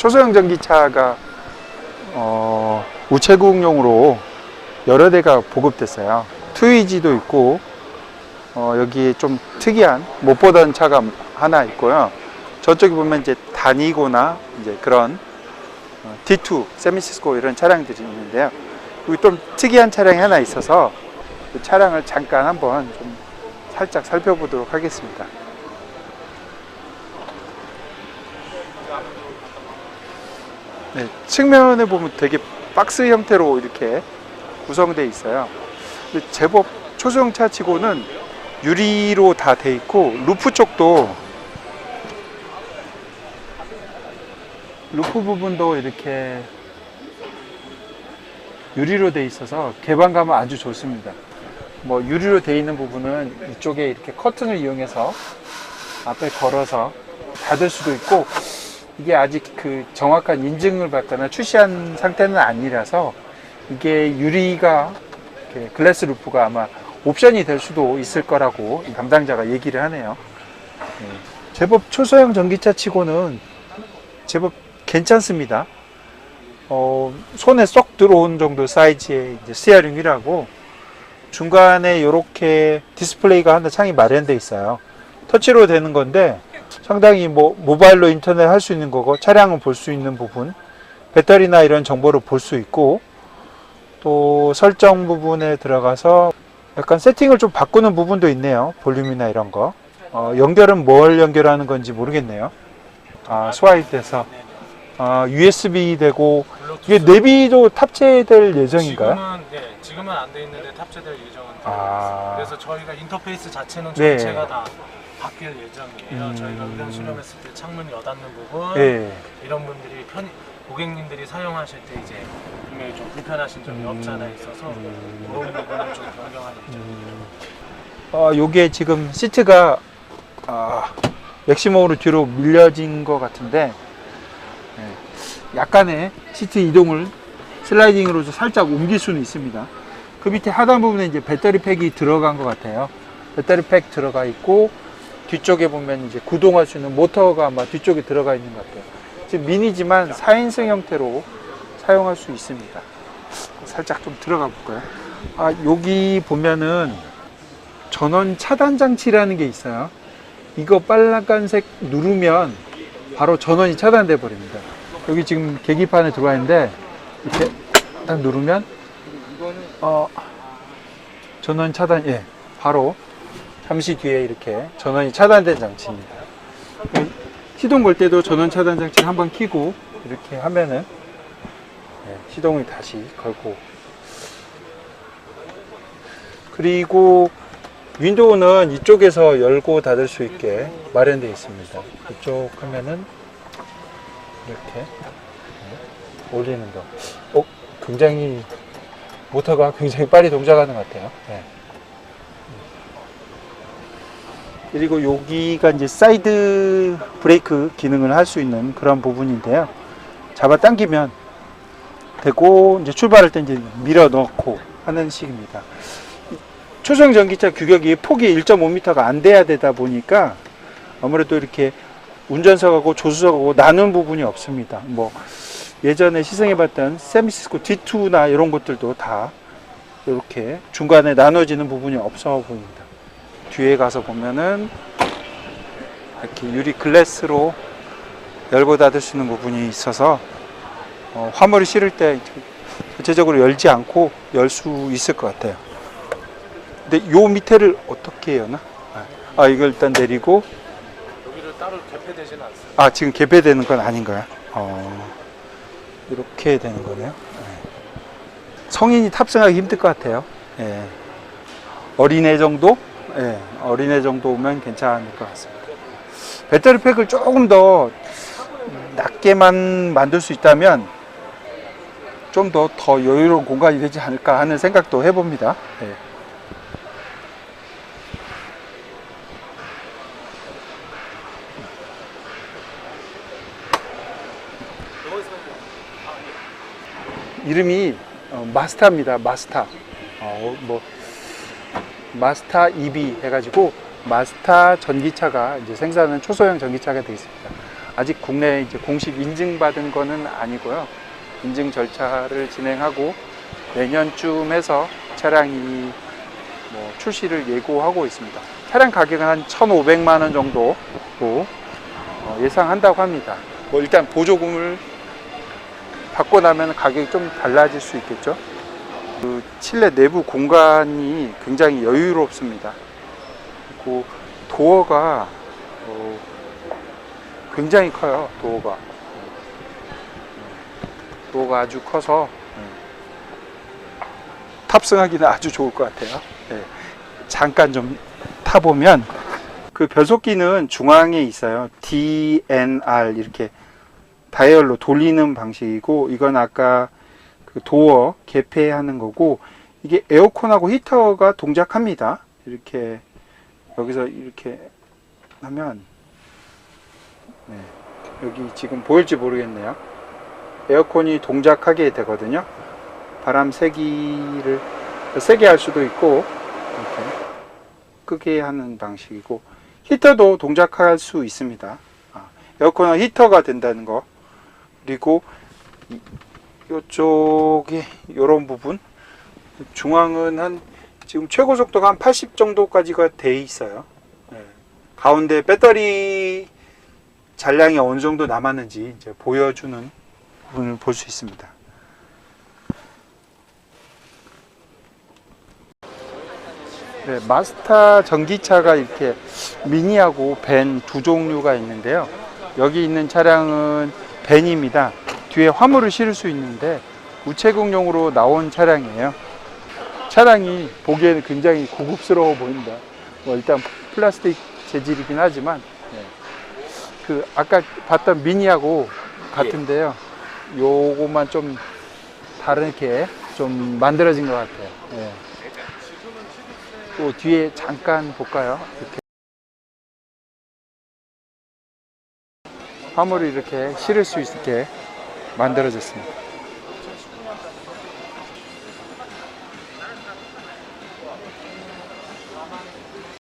초소형 전기차가 어, 우체국용으로 여러 대가 보급됐어요. 투이지도 있고 어, 여기 좀 특이한 못 보던 차가 하나 있고요. 저쪽에 보면 이제 다니고나 이제 그런 어, D2, 세미시스코 이런 차량들이 있는데요. 여기 좀 특이한 차량이 하나 있어서 그 차량을 잠깐 한번 좀 살짝 살펴보도록 하겠습니다. 네, 측면에 보면 되게 박스 형태로 이렇게 구성되어 있어요. 근데 제법 초소형 차 치고는 유리로 다 돼 있고 루프 쪽도 루프 부분도 이렇게 유리로 돼 있어서 개방감은 아주 좋습니다. 뭐 유리로 돼 있는 부분은 이쪽에 이렇게 커튼을 이용해서 앞에 걸어서 닫을 수도 있고 이게 아직 그 정확한 인증을 받거나 출시한 상태는 아니라서 이게 유리가 글래스 루프가 아마 옵션이 될 수도 있을 거라고 담당자가 얘기를 하네요. 네. 제법 초소형 전기차 치고는 제법 괜찮습니다. 어, 손에 쏙 들어온 정도 사이즈의 스티어링 휠하고 중간에 이렇게 디스플레이가 하나 창이 마련되어 있어요. 터치로 되는 건데 상당히 뭐 모바일로 인터넷 할 수 있는 거고 차량을 볼수 있는 부분 배터리나 이런 정보를 볼 수 있고 또 설정 부분에 들어가서 약간 세팅을 좀 바꾸는 부분도 있네요. 볼륨이나 이런 거. 어, 연결은 뭘 연결하는 건지 모르겠네요. 아 스와이프돼서 아, USB 되고 이게 내비도 탑재될 예정인가요? 지금은 네, 지금은 안 돼 있는데 탑재될 예정은 되어 아. 있습니다. 그래서 저희가 인터페이스 자체는 네. 전체가 다 바뀔 예정이에요. 음. 저희가 의견 수렴했을 때 창문 여닫는 부분 예. 이런 분들이 편 고객님들이 사용하실 때 이제 분명히 좀 불편하신 점이 음. 없지 않아 있어서 그런 부분은 좀 변경할 예정. 어, 요게 지금 시트가 아, 맥시멈으로 뒤로 밀려진 것 같은데 예, 약간의 시트 이동을 슬라이딩으로 좀 살짝 옮길 수는 있습니다. 그 밑에 하단 부분에 이제 배터리 팩이 들어간 것 같아요. 배터리 팩 들어가 있고 뒤쪽에 보면 이제 구동할 수 있는 모터가 아마 뒤쪽에 들어가 있는 것 같아요. 지금 미니지만 4인승 형태로 사용할 수 있습니다. 살짝 좀 들어가 볼까요? 아, 여기 보면은 전원 차단 장치라는 게 있어요. 이거 빨간색 누르면 바로 전원이 차단돼 버립니다. 여기 지금 계기판에 들어와 있는데 이렇게 딱 누르면 어 전원 차단 예 바로 잠시 뒤에 이렇게 전원이 차단된 장치입니다. 시동 걸 때도 전원 차단 장치를 한번 켜고 이렇게 하면은 예, 시동을 다시 걸고 그리고 윈도우는 이쪽에서 열고 닫을 수 있게 마련되어 있습니다. 이쪽 하면은 이렇게 네, 올리는 거. 어, 굉장히 모터가 굉장히 빨리 동작하는 것 같아요. 네. 그리고 여기가 이제 사이드 브레이크 기능을 할 수 있는 그런 부분인데요. 잡아 당기면 되고 이제 출발할 때 이제 밀어 넣고 하는 식입니다. 초소형 전기차 규격이 폭이 1.5m가 안 돼야 되다 보니까 아무래도 이렇게 운전석하고 조수석하고 나눈 부분이 없습니다. 뭐 예전에 시승해봤던 세미시스코 D2나 이런 것들도 다 이렇게 중간에 나눠지는 부분이 없어 보입니다. 뒤에 가서 보면은 이렇게 유리 글래스로 열고 닫을 수 있는 부분이 있어서 어, 화물을 실을 때 전체적으로 열지 않고 열 수 있을 것 같아요. 근데 요 밑에를 어떻게 여나? 아, 이걸 일단 내리고 여기를 따로 개폐되지는 않습니다. 아 지금 개폐되는 건 아닌가요? 어, 이렇게 되는 거네요. 네. 성인이 탑승하기 힘들 것 같아요. 예. 어린애 정도? 예, 어린애 정도 오면 괜찮을 것 같습니다. 배터리 팩을 조금 더 낮게만 만들 수 있다면 좀 더더 여유로운 공간이 되지 않을까 하는 생각도 해봅니다. 예. 이름이 어, 마스타입니다. 마스타. 어, 뭐 마스타 EV 해가지고 마스타 전기차가 이제 생산하는 초소형 전기차가 되어 있습니다. 아직 국내 이제 공식 인증받은 거는 아니고요. 인증 절차를 진행하고 내년쯤 해서 차량이 뭐 출시를 예고하고 있습니다. 차량 가격은 한 1,500만 원 정도 어, 예상한다고 합니다. 뭐 일단 보조금을 받고 나면 가격이 좀 달라질 수 있겠죠. 그 실내 내부 공간이 굉장히 여유롭습니다. 그리고 도어가 어, 굉장히 커요. 도어가 도어가 아주 커서 탑승하기는 아주 좋을 것 같아요. 네. 잠깐 좀 타보면 그 변속기는 중앙에 있어요. DNR 이렇게 다이얼로 돌리는 방식이고 이건 아까 그 도어 개폐하는 거고 이게 에어컨하고 히터가 동작합니다. 이렇게 여기서 이렇게 하면 네. 여기 지금 보일지 모르겠네요. 에어컨이 동작하게 되거든요. 바람 세기를 세게 할 수도 있고 이렇게 끄게 하는 방식이고 히터도 동작할 수 있습니다. 아, 에어컨은 히터가 된다는 거 그리고 이- 이쪽에 이런 부분 중앙은 한 지금 최고 속도가 한 80 정도까지가 돼 있어요. 네. 가운데 배터리 잔량이 어느 정도 남았는지 이제 보여주는 부분을 볼 수 있습니다. 네, 마스타 전기차가 이렇게 미니하고 벤 두 종류가 있는데요. 여기 있는 차량은 벤입니다. 뒤에 화물을 실을 수 있는데 우체국용으로 나온 차량이에요. 차량이 보기에는 굉장히 고급스러워 보인다. 뭐 일단 플라스틱 재질이긴 하지만 네. 그 아까 봤던 미니하고 같은데요. 요것만 좀 다르게 좀 만들어진 것 같아요. 네. 또 뒤에 잠깐 볼까요? 이렇게 화물을 이렇게 실을 수 있게 만들어졌습니다.